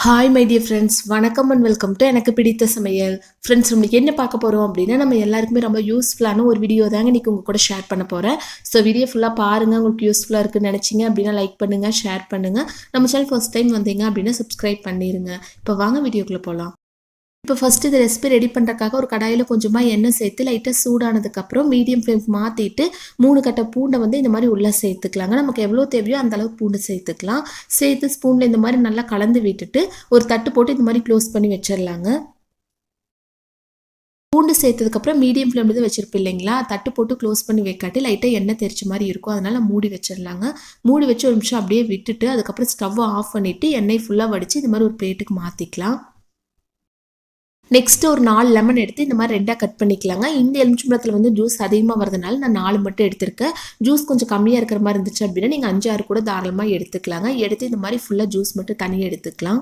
Hi my dear friends வணக்கம் and welcome to எனக்கு பிடித்த சமையல். ஃப்ரெண்ட்ஸ் நம்மளுக்கு என்ன பார்க்க போகிறோம் அப்படின்னா நம்ம எல்லாருக்குமே ரொம்ப யூஸ்ஃபுல்லான ஒரு வீடியோ தாங்க இன்றைக்கி உங்கள் கூட ஷேர் பண்ண போகிறேன் ஸோ வீடியோ ஃபுல்லாக பாருங்கள் உங்களுக்கு யூஸ்ஃபுல்லாக இருக்குன்னு நினச்சிங்க அப்படின்னா லைக் பண்ணுங்கள் ஷேர் பண்ணுங்கள் நம்ம சேனல் ஃபர்ஸ்ட் டைம் வந்தீங்க அப்படின்னா சப்ஸ்கிரைப் பண்ணிடுங்க இப்போ வாங்க வீடியோக்குள்ளே போகலாம் இப்போ ஃபஸ்ட்டு இது ரெசிபி ரெடி பண்ணுறக்காக ஒரு கடாயில் கொஞ்சமாக எண்ணெய் சேர்த்து லைட்டாக சூடானதுக்கப்புறம் மீடியம் ஃப்ளேம் மாற்றிட்டு மூணு கட்டை பூண்டை வந்து இந்த மாதிரி உள்ளே சேர்த்துக்கலாங்க. நமக்கு எவ்வளோ தேவையோ அந்த அளவுக்கு பூண்டு சேர்த்துக்கலாம். சேர்த்து ஸ்பூனில் இந்த மாதிரி நல்லா கலந்து விட்டுட்டு ஒரு தட்டு போட்டு இந்த மாதிரி க்ளோஸ் பண்ணி வச்சிடலாங்க. பூண்டு சேர்த்ததுக்கப்புறம் மீடியம் ஃப்ளேமில் தான் வச்சிருப்போம் இல்லைங்களா? தட்டு போட்டு க்ளோஸ் பண்ணி வைக்காட்டி லைட்டாக எண்ணெய் தெரிச்ச மாதிரி இருக்கும். அதனால் மூடி வச்சிடலாங்க. மூடி வச்சு ஒரு நிமிஷம் அப்படியே விட்டுட்டு அதுக்கப்புறம் ஸ்டவ்வை ஆஃப் பண்ணிவிட்டு எண்ணெய் ஃபுல்லாக வடித்து இந்த மாதிரி ஒரு பிளேட்டுக்கு மாற்றிக்கலாம் நெக்ஸ்ட் ஒரு நாலு லெமன் எடுத்து இந்த மாதிரி ரெண்டாக கட் பண்ணிக்கலாங்க. இந்த எலுமிச்சம்பழத்தில் வந்து ஜூஸ் அதிகமாக வரதுனால நான் நாலு மட்டும் எடுத்திருக்கேன். ஜூஸ் கொஞ்சம் கம்மியாக இருக்கிற மாதிரி இருந்துச்சு அப்படின்னா நீங்கள் அஞ்சு ஆறு கூட தாராளமாக எடுத்துக்கலாங்க. எடுத்து இந்த மாதிரி ஃபுல்லாக ஜூஸ் மட்டும் தனியாக எடுத்துக்கலாம்.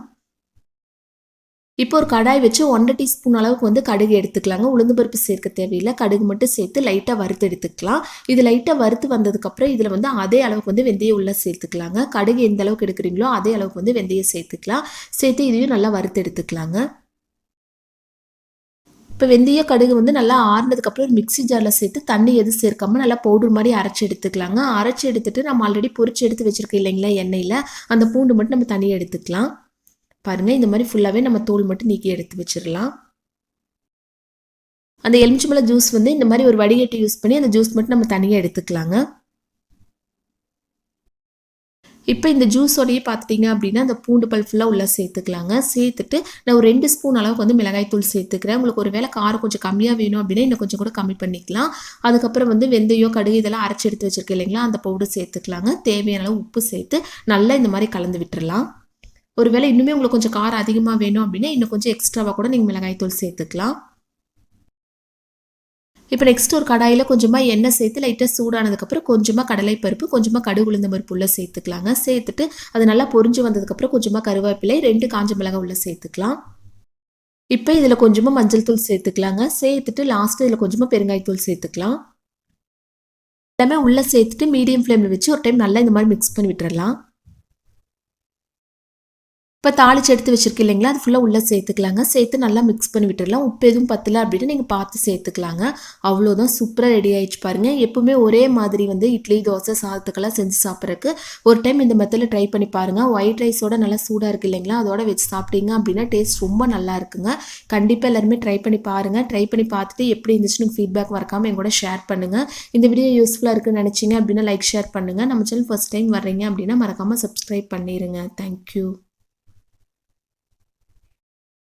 இப்போ ஒரு கடாய் வச்சு ஒன்றரை டீஸ்பூன் அளவுக்கு வந்து கடுகு எடுத்துக்கலாங்க. உளுந்து பருப்பு சேர்க்க தேவையில்லை. கடுகு மட்டும் சேர்த்து லைட்டாக வறுத்து எடுத்துக்கலாம். இது லைட்டாக வறுத்து வந்ததுக்கப்புறம் இதில் வந்து அதே அளவுக்கு வந்து வெந்தயம் உள்ளே சேர்த்துக்கலாங்க. கடுகு எந்த அளவுக்கு எடுக்கிறீங்களோ அதே அளவுக்கு வந்து வெந்தயம் சேர்த்துக்கலாம். சேர்த்து இதையும் நல்லா வறுத்து எடுத்துக்கலாங்க. இப்போ வெந்தய கடுகு வந்து நல்லா ஆறுனதுக்கப்புறம் ஒரு மிக்சி ஜாரில் சேர்த்து தண்ணி எதுவும் சேர்க்காம நல்லா பவுடர் மாதிரி அரைச்சி எடுத்துக்கலாங்க. அரைச்சி எடுத்துட்டு நம்ம ஆல்ரெடி பொறிச்சு எடுத்து வச்சுருக்கோம் இல்லைங்களா எண்ணெயில்? அந்த பூண்டு மட்டும் நம்ம தனியாக எடுத்துக்கலாம். பாருங்கள் இந்த மாதிரி ஃபுல்லாகவே நம்ம தோல் மட்டும் நீக்கி எடுத்து வச்சிடலாம். அந்த எலுமிச்சம்பழ ஜூஸ் வந்து இந்த மாதிரி ஒரு வடிகட்டி யூஸ் பண்ணி அந்த ஜூஸ் மட்டும் நம்ம தனியாக எடுத்துக்கலாங்க. இப்போ இந்த ஜூஸோடையே பார்த்துட்டிங்க அப்படின்னா அந்த பூண்டு பல் ஃபுல்லாக உள்ளே சேர்த்துக்கலாங்க. சேர்த்துட்டு நான் ஒரு ரெண்டு ஸ்பூன் அளவுக்கு வந்து மிளகாய் தூள் சேர்த்துக்கிறேன். உங்களுக்கு ஒரு வேளை காரம் கொஞ்சம் கம்மியாக வேணும் அப்படின்னா இன்னும் கொஞ்சம் கூட கம்மி பண்ணிக்கலாம். அதுக்கப்புறம் வந்து வெந்தயம் கடுகு இதெல்லாம் அரைச்சி எடுத்து வச்சுருக்கேன் இல்லைங்களா அந்த பவுடர் சேர்த்துக்கலாங்க. தேவையான அளவு உப்பு சேர்த்து நல்லா இந்த மாதிரி கலந்து விட்டுறலாம். ஒருவேளை இன்னுமே உங்களுக்கு கொஞ்சம் காரம் அதிகமாக வேணும் அப்படின்னா இன்னும் கொஞ்சம் எக்ஸ்ட்ராவாக கூட நீங்கள் மிளகாய் தூள் சேர்த்துக்கலாம். இப்போ நெக்ஸ்ட் ஒரு கடாயில் கொஞ்சமாக எண்ணெய் சேர்த்து லைட்டாக சூடானதுக்கப்புறம் கொஞ்சமாக கடலைப்பருப்பு கொஞ்சமாக கடுகு உளுந்த பருப்பு உள்ளே சேர்த்துக்கலாங்க. சேர்த்துட்டு அது நல்லா பொறிஞ்சு வந்ததுக்கப்புறம் கொஞ்சமாக கருவேப்பிலை ரெண்டு காஞ்ச மிளகாய் உள்ளே சேர்த்துக்கலாம். இப்போ இதில் கொஞ்சமாக மஞ்சள் தூள் சேர்த்துக்கலாங்க. சேர்த்துட்டு லாஸ்ட்டு இதில் கொஞ்சமாக பெருங்காயத்தூள் சேர்த்துக்கலாம். எல்லாமே உள்ளே சேர்த்துட்டு மீடியம் ஃப்ளேமில் வச்சு ஒரு டைம் நல்லா இந்த மாதிரி மிக்ஸ் பண்ணி விட்டுறலாம். இப்போ தாளிச்சு எடுத்து வச்சுருக்கு இல்லைங்களா? அது ஃபுல்லாக உள்ளே சேர்த்துக்கலாங்க. சேர்த்து நல்லா மிக்ஸ் பண்ணி விட்டுடலாம் உப்பு எதுவும் பத்தல அப்படின்னு நீங்கள் பார்த்து சேர்த்துக்கலாங்க. அவ்வளோதான் சூப்பராக ரெடி ஆகிடுச்சு பாருங்கள் எப்போவுமே ஒரே மாதிரி வந்து இட்லி தோசை சாதத்துக்கெல்லாம் செஞ்சு சாப்பிட்றதுக்கு ஒரு டைம் இந்த மெத்தடில் ட்ரை பண்ணி பாருங்கள் ஒயிட் ரைஸோட நல்லா சூடாக இருக்குது இல்லைங்களா? அதோட வச்சு சாப்பிட்டீங்க அப்படின்னா டேஸ்ட் ரொம்ப நல்லா இருக்குங்க. கண்டிப்பாக எல்லாருமே ட்ரை பண்ணி பாருங்கள் ட்ரை பண்ணி பார்த்துட்டு எப்படி இருந்துச்சுன்னு ஃபீட்பேக் வரக்காமல் எங்கூட ஷேர் பண்ணுங்கள் இந்த வீடியோ யூஸ்ஃபுல்லாக இருக்குன்னு நினச்சிங்க அப்படின்னா லைக் ஷேர் பண்ணுங்கள் நம்ம சேனல் ஃபஸ்ட் டைம் வர்றீங்க அப்படின்னா மறக்காமல் சப்ஸ்கிரைப் பண்ணிடுங்க தேங்க்யூ